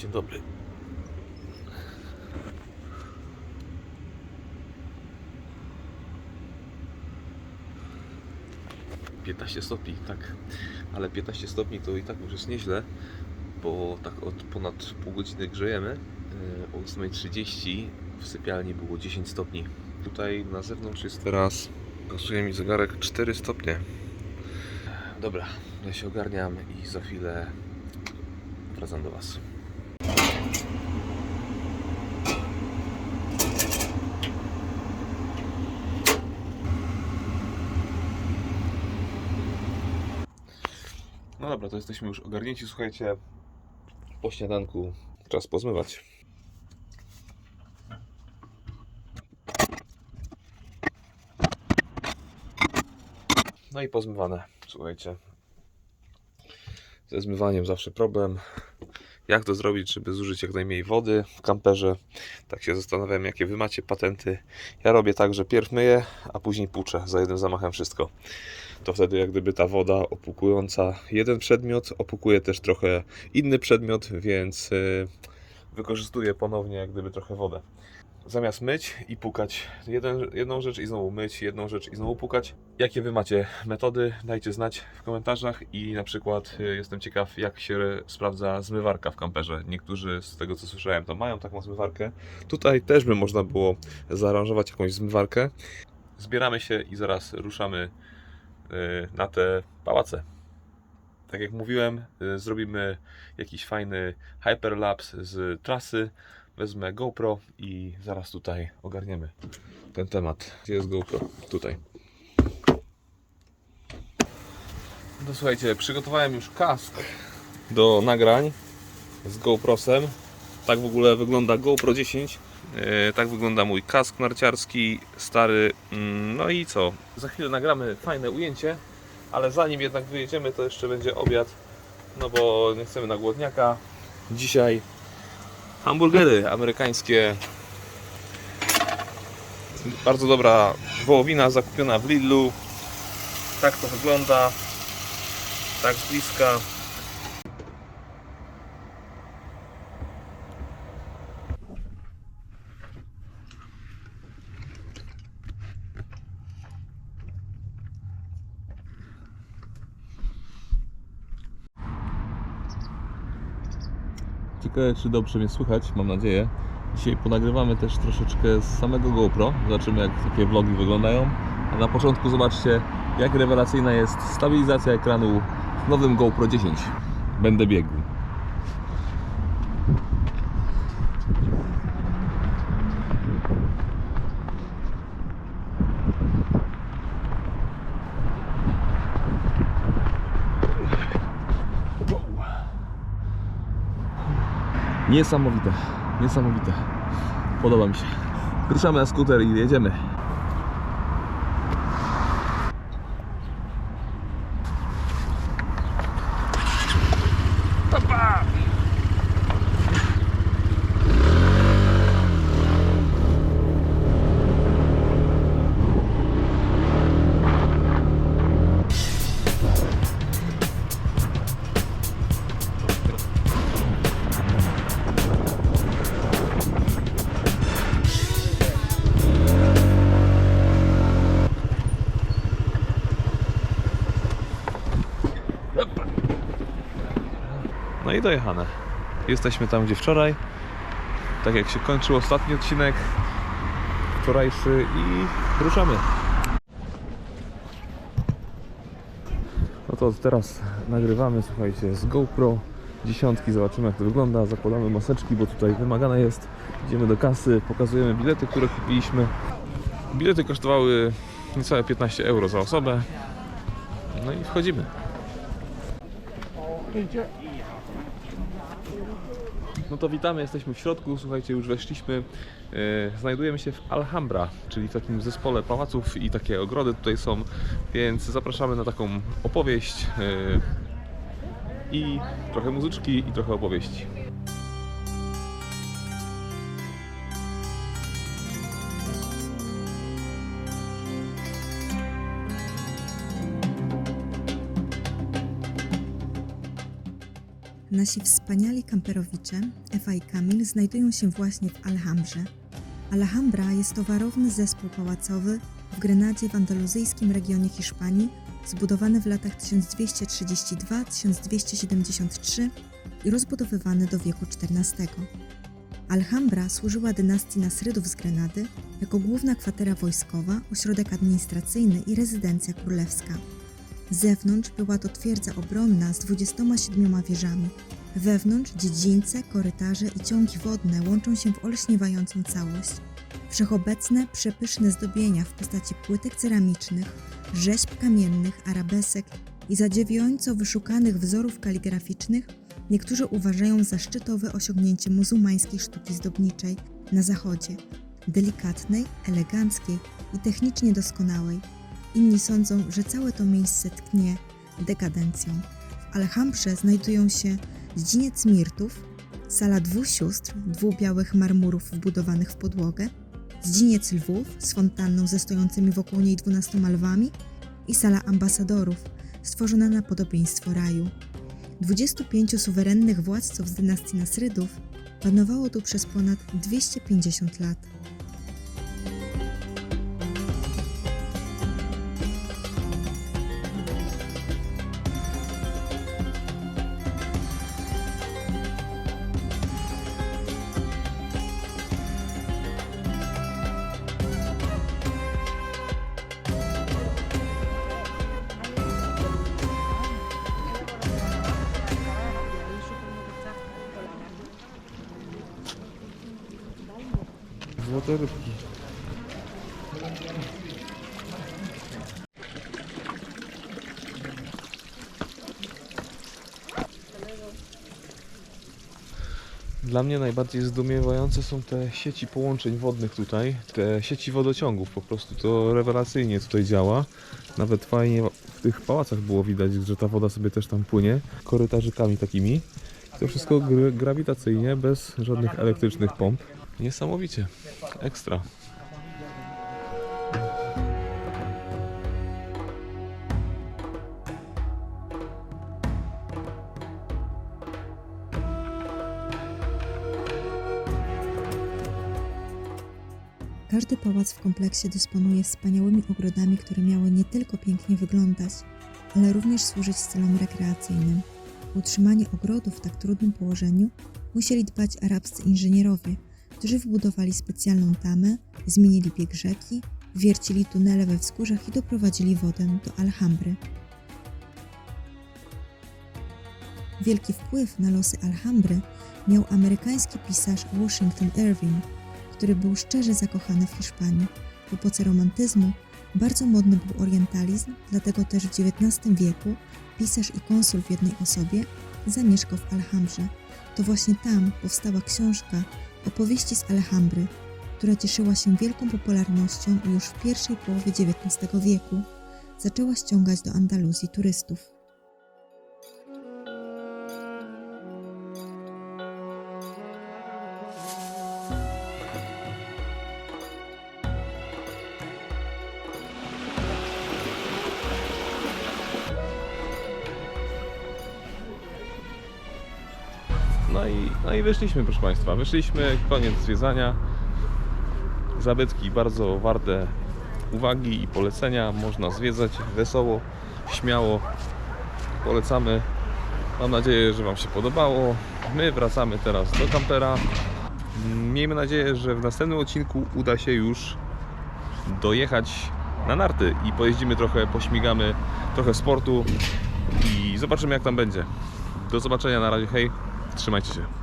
Dzień dobry. Piętnaście stopni, tak. Ale 15 stopni to i tak już jest nieźle, bo tak od ponad pół godziny grzejemy. Yy, O 8.30 w sypialni było 10 stopni. Tutaj na zewnątrz jest teraz, pasuje mi zegarek 4 stopnie. Dobra, ja się ogarniam i za chwilę wracam do Was. Dobra, to jesteśmy już ogarnięci. Słuchajcie, po śniadanku czas pozmywać. No i pozmywane, słuchajcie. Ze zmywaniem zawsze problem. Jak to zrobić, żeby zużyć jak najmniej wody w kamperze? Tak się zastanawiam, jakie wy macie patenty. Ja robię tak, że pierw myję, a później puczę za jednym zamachem wszystko. To wtedy jak gdyby ta woda opłukująca jeden przedmiot opłukuje też trochę inny przedmiot, więc yy, wykorzystuję ponownie jak gdyby trochę wodę. Zamiast myć i pukać jeden, jedną rzecz i znowu myć, jedną rzecz i znowu pukać. Jakie wy macie metody? Dajcie znać w komentarzach i na przykład y, jestem ciekaw jak się sprawdza zmywarka w kamperze. Niektórzy z tego co słyszałem to mają taką zmywarkę. Tutaj też by można było zaaranżować jakąś zmywarkę. Zbieramy się i zaraz ruszamy y, na te pałace. Tak jak mówiłem, y, zrobimy jakiś fajny hyperlapse z trasy. Wezmę GoPro i zaraz tutaj ogarniemy ten temat. Gdzie jest GoPro? Tutaj. No słuchajcie, przygotowałem już kask do nagrań z GoProsem. Tak w ogóle wygląda GoPro 10. E, tak wygląda mój kask narciarski, stary. Mm, No i co? Za chwilę nagramy fajne ujęcie, ale zanim jednak wyjedziemy, to jeszcze będzie obiad. No bo nie chcemy na głodniaka. Dzisiaj hamburgery amerykańskie. Bardzo dobra wołowina zakupiona w Lidlu. Tak to wygląda. Tak z bliska. Ciekawe, czy dobrze mnie słychać, mam nadzieję. Dzisiaj ponagrywamy też troszeczkę z samego GoPro. Zobaczymy, jak takie vlogi wyglądają. A na początku zobaczcie, jak rewelacyjna jest stabilizacja ekranu w nowym GoPro 10. Będę biegł. Niesamowite, niesamowite. Podoba mi się. Ruszamy na skuter i jedziemy. No i dojechane. Jesteśmy tam, gdzie wczoraj. Tak jak się kończył ostatni odcinek wczorajszy i ruszamy. No to teraz nagrywamy, słuchajcie, z GoPro dziesiątki, zobaczymy jak to wygląda, zakładamy maseczki, bo tutaj wymagane jest. Idziemy do kasy, pokazujemy bilety, które kupiliśmy. Bilety kosztowały niecałe 15 euro za osobę. No i wchodzimy. No to witamy, jesteśmy w środku, słuchajcie, już weszliśmy. E, Znajdujemy się w Alhambra, czyli w takim zespole pałaców i takie ogrody tutaj są, więc zapraszamy na taką opowieść e, i trochę muzyczki i trochę opowieści. Nasi wspaniali kamperowicze, Ewa i Kamil, znajdują się właśnie w Alhambrze. Alhambra jest to warowny zespół pałacowy w Grenadzie w andaluzyjskim regionie Hiszpanii, zbudowany w latach 1232-1273 i rozbudowywany do wieku XIV. Alhambra służyła dynastii Nasrydów z Grenady jako główna kwatera wojskowa, ośrodek administracyjny i rezydencja królewska. Z zewnątrz była to twierdza obronna z 27 wieżami. Wewnątrz dziedzińce, korytarze i ciągi wodne łączą się w olśniewającą całość. Wszechobecne, przepyszne zdobienia w postaci płytek ceramicznych, rzeźb kamiennych, arabesek i zadziwiająco wyszukanych wzorów kaligraficznych niektórzy uważają za szczytowe osiągnięcie muzułmańskiej sztuki zdobniczej na zachodzie. Delikatnej, eleganckiej i technicznie doskonałej. Inni sądzą, że całe to miejsce tknie dekadencją. W Alhambrze znajdują się dziedziniec mirtów, sala dwóch sióstr, dwóch białych marmurów wbudowanych w podłogę, dziedziniec lwów z fontanną ze stojącymi wokół niej dwunastoma lwami i sala ambasadorów, stworzona na podobieństwo raju. 25 suwerennych władców z dynastii Nasrydów panowało tu przez ponad 250 lat. Złote rybki. Dla mnie najbardziej zdumiewające są te sieci połączeń wodnych tutaj, te sieci wodociągów, po prostu to rewelacyjnie tutaj działa. Nawet fajnie w tych pałacach było widać, że ta woda sobie też tam płynie, korytarzykami takimi. To wszystko gr- grawitacyjnie, bez żadnych elektrycznych pomp. Niesamowicie, ekstra. Każdy pałac w kompleksie dysponuje wspaniałymi ogrodami, które miały nie tylko pięknie wyglądać, ale również służyć celom rekreacyjnym. Utrzymanie ogrodów w tak trudnym położeniu musieli dbać arabscy inżynierowie, którzy wbudowali specjalną tamę, zmienili bieg rzeki, wiercili tunele we wzgórzach i doprowadzili wodę do Alhambry. Wielki wpływ na losy Alhambry miał amerykański pisarz Washington Irving, który był szczerze zakochany w Hiszpanii. W epoce romantyzmu bardzo modny był orientalizm, dlatego też w XIX wieku pisarz i konsul w jednej osobie zamieszkał w Alhambrze. To właśnie tam powstała książka Opowieści z Alhambry, która cieszyła się wielką popularnością już w pierwszej połowie XIX wieku zaczęła ściągać do Andaluzji turystów. No i, no i wyszliśmy, proszę Państwa. Wyszliśmy, koniec zwiedzania. Zabytki bardzo warte uwagi i polecenia. Można zwiedzać wesoło, śmiało. Polecamy. Mam nadzieję, że Wam się podobało. My wracamy teraz do kampera. Miejmy nadzieję, że w następnym odcinku uda się już dojechać na narty i pojeździmy trochę, pośmigamy trochę sportu i zobaczymy jak tam będzie. Do zobaczenia na razie, hej, trzymajcie się.